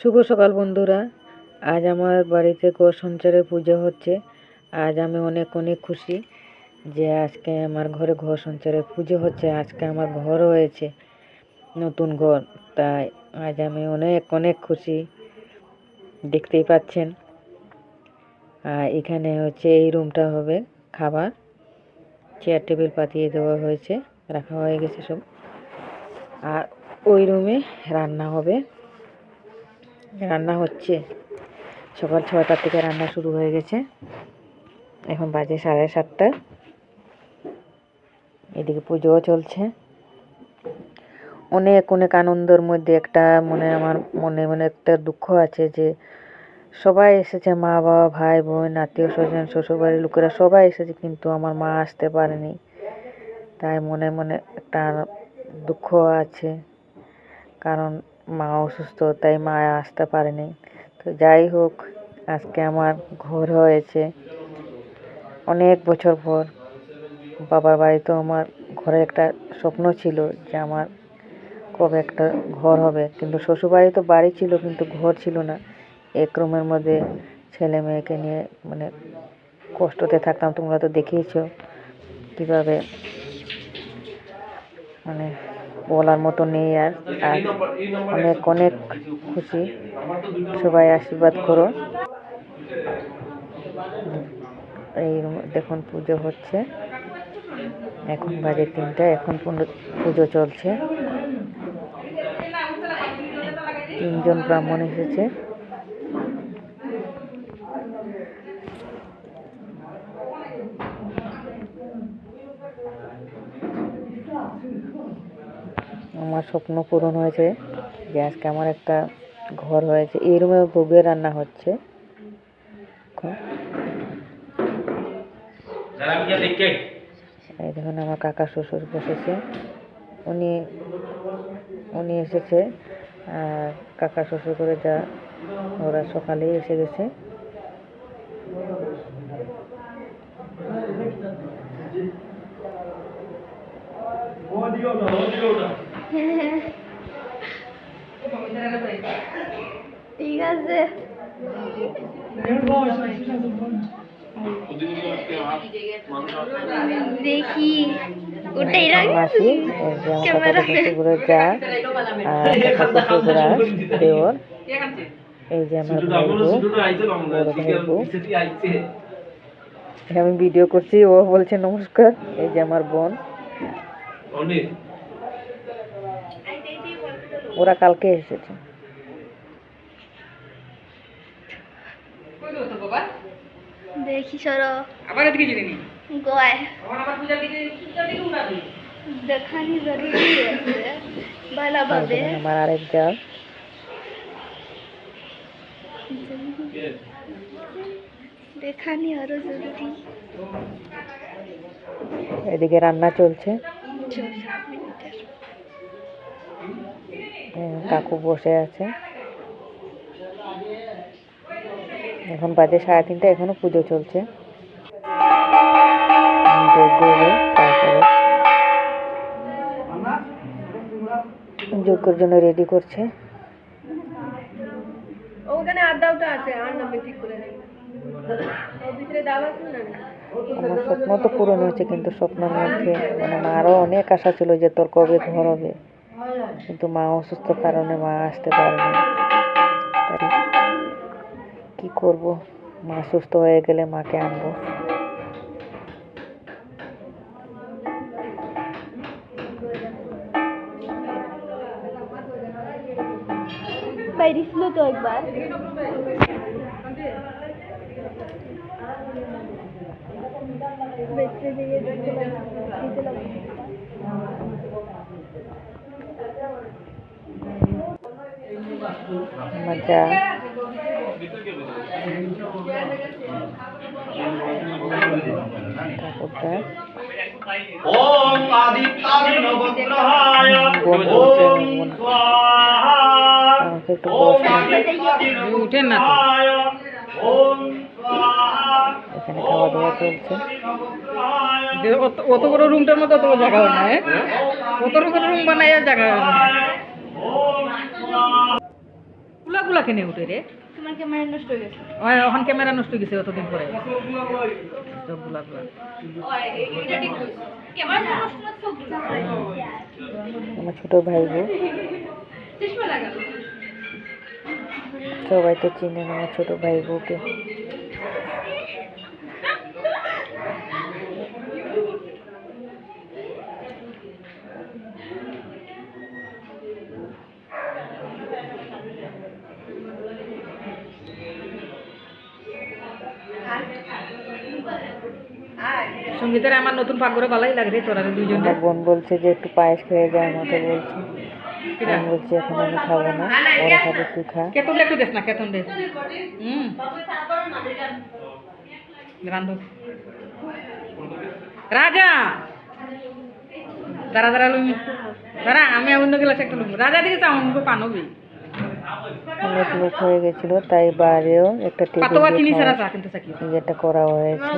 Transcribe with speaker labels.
Speaker 1: শুভ সকাল বন্ধুরা। আজ আমার বাড়িতে গোর সঞ্চারে পুজো হচ্ছে। আজ আমি অনেক অনেক খুশি যে আজকে আমার ঘরে ঘর সঞ্চারে পুজো হচ্ছে। আজকে আমার ঘর হয়েছে নতুন ঘর। তাই আজ আমি অনেক অনেক খুশি। দেখতেই পাচ্ছেন। আর এখানে হচ্ছে এই রুমটা হবে খাবার। চেয়ার, টেবিল পাতিয়ে দেওয়া হয়েছে, রাখা হয়ে গেছে সব। আর ওই রুমে রান্না হবে। রান্না হচ্ছে। সকাল ছয়টার থেকে রান্না শুরু হয়ে গেছে। এখন বাজে সাড়ে সাতটা। এদিকে পুজোও চলছে। অনেক অনেক আনন্দের মধ্যে একটা মনে আমার মনে মনে একটা দুঃখ আছে যে সবাই এসেছে, মা, বাবা, ভাই, বোন, আত্মীয় স্বজন, শ্বশুরবাড়ির লোকেরা সবাই এসেছে কিন্তু আমার মা আসতে পারেনি। তাই মনে মনে একটা দুঃখ আছে। কারণ মা অসুস্থ তাই মা আসতে পারেনি। তো যাই হোক, আজকে আমার ঘর হয়েছে। অনেক বছর পর বাবার বাড়িতেও আমার ঘরে একটা স্বপ্ন ছিল যে আমার কবে একটা ঘর হবে। কিন্তু শ্বশুরবাড়ি তো বাড়ি ছিল, কিন্তু ঘর ছিল না। এক রুমের মধ্যে ছেলে মেয়েকে নিয়ে মানে কষ্টতে থাকতাম, তোমরা তো দেখিয়েছো কীভাবে মানে বলার মতো নেই আর। আর অনেক অনেক খুশি। সবাই আশীর্বাদ করো। এই দেখুন, পুজো হচ্ছে। এখন বাজে তিনটা, এখন পুজো চলছে। তিনজন ব্রাহ্মণ এসেছে। আমার স্বপ্ন পূরণ হয়েছে। যে আজকে আমার একটা ঘর হয়েছে। এই রুমে ভোগের রান্না হচ্ছে। এই দেখুন আমার কাকা শ্বশুর বসেছে। উনি উনি এসেছে। আর কাকা শ্বশুর করে যা ওরা সকালেই এসে গেছে।
Speaker 2: ঠিক আছে। দেখি। ওটাই
Speaker 1: মাসি এই যে আমার কাকা শ্বশুরের যা আর দেওর এই যে আমার আমি ভিডিও করছি ও বলছে নমস্কার। এই যে আমার বোন। ওরা কালকে এসেছে।
Speaker 2: দেখি সরো।
Speaker 3: আবার এদিকে জেনে নি
Speaker 2: গোয়
Speaker 3: আমার আবার পূজার দিকে পূজার দিকে উড়াবে?
Speaker 2: দেখানি জরুরি আছে। ভালো
Speaker 1: এই
Speaker 2: ভাবে
Speaker 1: আমার আরেক যা
Speaker 2: দেখানি আরও জরুরি।
Speaker 1: এদিকে রান্না চলছে। কাকু বসে আছে। এখন বাজে সাড়ে তিনটা এখনও পুজো চলছে। তারপরে যজ্ঞের জন্য রেডি করছে।
Speaker 3: ওখানে আছে আর নামে ঠিক করে নেই।
Speaker 1: আমার স্বপ্ন তো পূরণ হয়েছে কিন্তু স্বপ্নের মধ্যে মানে মারও অনেক আশা ছিল যে তোর কবে ঘর হবে। কিন্তু মা অসুস্থ কারণে মা আসতে পারেনি। তাই কি করব? মা সুস্থ হয়ে গেলে মাকে আনব।
Speaker 2: বাইরে তো একবার। বেঁচে দিয়ে দিতে লাগবে দিতে লাগবে
Speaker 1: আমার যা ঠাকুরটা
Speaker 4: ওম আদিত্যাদি নবগ্রহায়
Speaker 1: বোন বলছে
Speaker 4: ওম
Speaker 1: বোন
Speaker 4: স্বাহা
Speaker 1: আমাকে একটু
Speaker 4: ওম
Speaker 1: বসে।
Speaker 4: আদিত্যাদি
Speaker 3: উঠেন না
Speaker 1: এখানে খাওয়া দাওয়া চলছে।
Speaker 3: অত- বড় রুমটার মধ্যে অত বড় জায়গা হয় না হ্যাঁ? অত বড় রুম বানায় জায়গা হয় না।
Speaker 4: ওমগুলা
Speaker 5: গুলা কেনে উঠে রে?
Speaker 2: তোমার ক্যামেরা নষ্ট হয়ে গেছে।
Speaker 5: ওখান ক্যামেরা নষ্ট হয়ে গেছে অতদিন পরে। গুলা
Speaker 1: আমার ছোট ভাই বউ সবাই তো চিনেন আমার ছোট ভাই বউকে।
Speaker 5: সঙ্গীতের আমার নতুন পাকঘরে ভালোই লাগে রে তোরা
Speaker 1: আমার বোন বলছে যে একটু পায়েস খেয়ে যায় মতো বলছে। আমি বলছি এখন আমি খাব না ওরা খাবে তুই খা।
Speaker 5: কেতন একটু দেখ না কেতন দে হুম। রাজা! দাঁড়া দাঁড়া লুমি দাঁড়া আমি অন্য গেলাস একটা লুমি রাজা দিকে চাও আমাকে পানবি
Speaker 1: অনেক লোক হয়ে গেছিল তাই বাইরেও একটা টেবিল ইয়েটা করা হয়েছে।